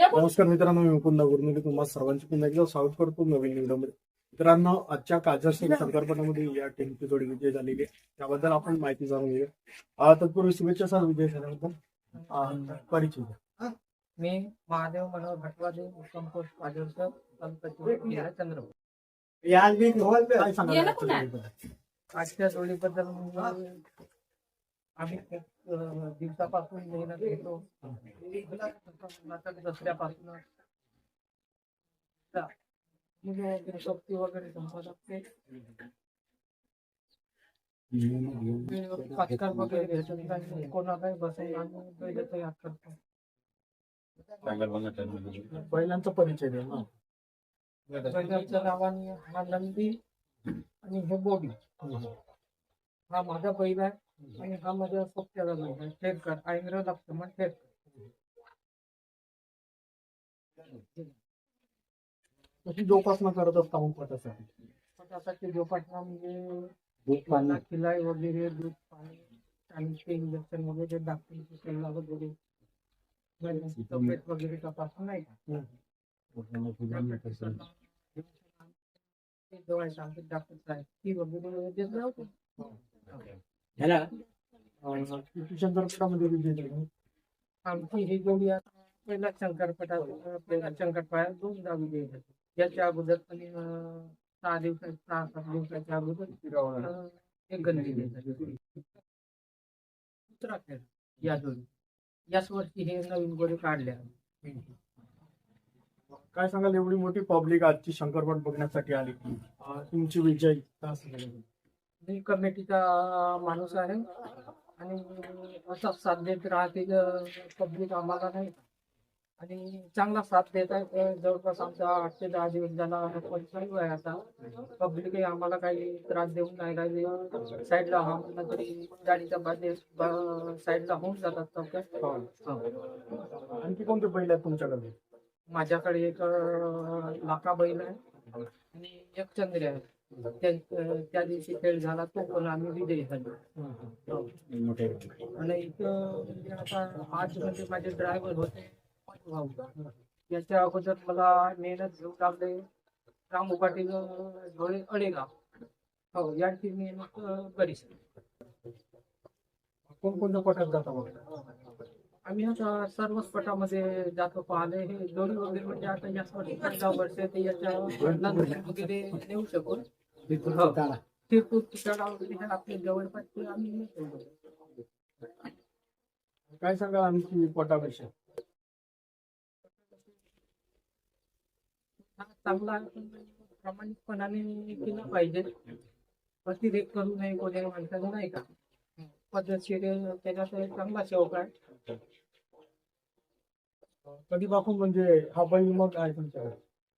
नमस्कार मित्रांनो मी मुकुंदा गुरुमिली तुम्हाला सर्वांचे पुन्हा एकदा स्वागत करतो नवीन व्हिडिओमध्ये मित्रांनो आजच्या काजर सिंग संकल्पनामध्ये या टीमची जोडी विजय झालेली आहे त्याबद्दल आपण माहिती जाणून घेऊया तत्पूर्वी शुभेच्छा सर विजय झाल्याबद्दल परिचय द्या. मी महादेव मनोहर भटवादे उत्तम पोस्ट पाजरकर तालुका चंद्रपूर काय सांगाल गेलं आजच्या? जोडीबद्दल? आजच्या जोडीबद्दल आम्ही दिवसापासून मेहनत घेतो. दसऱ्यापासून. मुलं वगैरे संपत असते वगैरे भेटून काही कोणालाही बसून आम्ही बैल तयार करतो. बैलांचा परिचय द्या ना. बैलाच्या नावाने हा नंदी आणि हे बोडी हा माझा बैल आहे. आणि हा माझ्या सोबत्याचा बैल आहे ठेरकर आयंद्र लक्ष्मण ठेरकर कशी जोपासना करत असता मग पटासाठी. जोपासना म्हणजे दूध खिलाई वगैरे दूध पाणी आणि ते इंजेक्शन वगैरे डॉक्टरची वगैरे तब्येत वगैरे तपासून नाही का? डॉक्टर साहेब ती वगैरे देत राहतो ह्याला शंकरपटामध्ये आमची ही जोडी पहिला शंकरपटात पहिला शंकरपाळ्यात दोनदा विजय झाले याच्या अगोदर पण सहा दिवसा सहा सात दिवसाच्या अगोदर एक गणली विजय दुसरा खेळ या जोडी याच वर्षी हे नवीन गोडे काढले काय सांगाल एवढी मोठी पब्लिक आजची शंकरपट बघण्यासाठी आली तुमची विजय काय सांगाल? मी कमिटीचा माणूस आहे आणि असा साथ देत राहते पब्लिक आम्हाला नाही. आणि चांगला साथ देत आहे. जवळपास आमचा आठ ते दहा दिवस झाला पण चालू आहे आता. पब्लिकही आम्हाला काही त्रास देऊन नाही राहिले. साईडला हा म्हणला तरी गाडीच्या बाजू साईडला होऊन जातात चौकात आणखी कोणते बैल आहेत तुमच्याकडे? माझ्याकडे एक लाका बैल आहे आणि एक चंद्र आहे. त्या दिवशी खेळ झाला तो पण आम्ही विजयी झालो. आणि इथं म्हणजे आता आज म्हणजे माझे ड्रायव्हर होते. याच्या अगोदर मला मेहनत घेऊ लागले. रामू पाटील डोळे अडेगाव. हो यांची मेहनत बरीच. कोणकोणत्या पटात जाता मग आम्ही आता सर्वच पटामध्ये जातो पाहिले हे जोडी वगैरे म्हणजे आता या वर्ष ते याच्या नंतर वगैरे नेऊ शकू हो. तिरपूर तिकडा वगैरे आपल्या जवळपास आम्ही. काय सांगाल आणखी पटाविषयी? हा चांगला प्रामाणिकपणाने केलं पाहिजे. अतिरेक करू नये कोणी माणसाने नाही का? पद्धतशीर त्याच्यात एक चांगला शौक आहे कधीपासून म्हणजे हा बैल मग आहे तुमच्याकडे?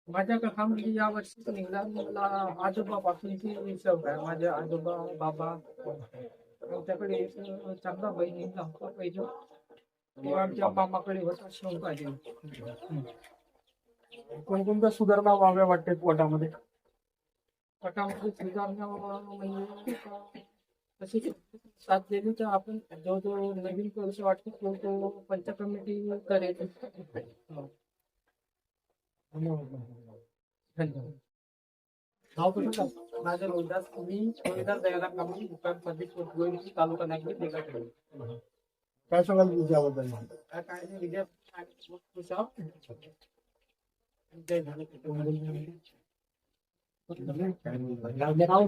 माझ्याकडे हा म्हणजे या वर्षी निघाला मला आजोबापासूनची शौक आहे माझे आजोबा बाबा त्यांच्याकडे एक चांगला बहीण निघला होता. पहिलं तो आमच्या मामाकडे होता. शौक आहे कोणकोणत्या सुधारणा व्हाव्या वाटतात पोटामध्ये? पटामध्ये सुधारणा म्हणजे तशी साथ दिली तर आपण जो जो नवीन करू वाटतो तो तो पंच कमिटी करेल हो. धन्यवाद नाव कसं काय? माझं रोहिदास मी रोहिदास दयाला कामून दुकान प्रदेश गोविंद तालुका नागपूर काय सांगाल विजयाबद्दल काय नाही विजय जय झाले नाव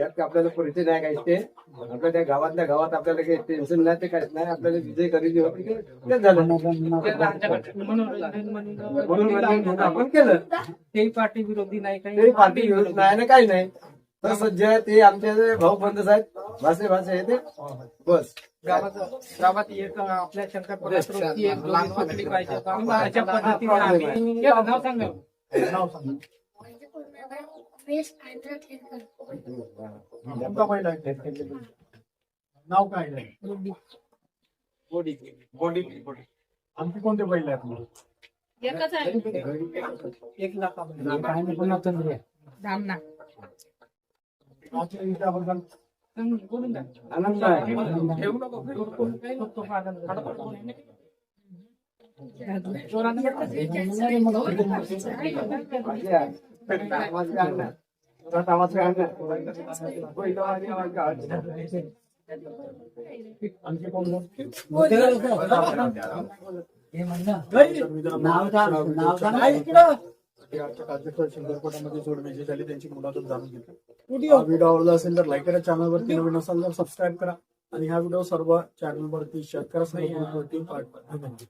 त्यात आपल्याला परिचय नाही काहीच ते आपल्या त्या गावातल्या गावात आपल्याला काही टेन्शन नाही ते काहीच नाही. आपल्याला विजय खरेदी होती की तेच झालं. म्हणून आपण केलं. तेही पार्टी विरोधी नाही ते काही पार्टी विरोध नाही ना काही नाही. तसं जे ते आमचे भाऊ बंधू आहेत भाषे भाषे आहे ते. बस. गावात गावात एक आपल्या शंकर एक पाहिजे अशा पद्धतीने आम्ही एक नाव सांगा. नाव सांगा. नाव आंध्र काय बोडी बोडी बोडी आणखी कोणते बैल आहेत एक बोलून द्या. आनंद आहे ठेवू नको ठेवू नको. जोड झाली त्यांची मुलाखत जाणून घेतली व्हिडिओ आवडला असेल तर लाईक करा चॅनलवरती नवीन असाल तर सबस्क्राईब करा आणि हा व्हिडिओ सर्व चॅनलवरती शेअर करा सर्व धन्यवाद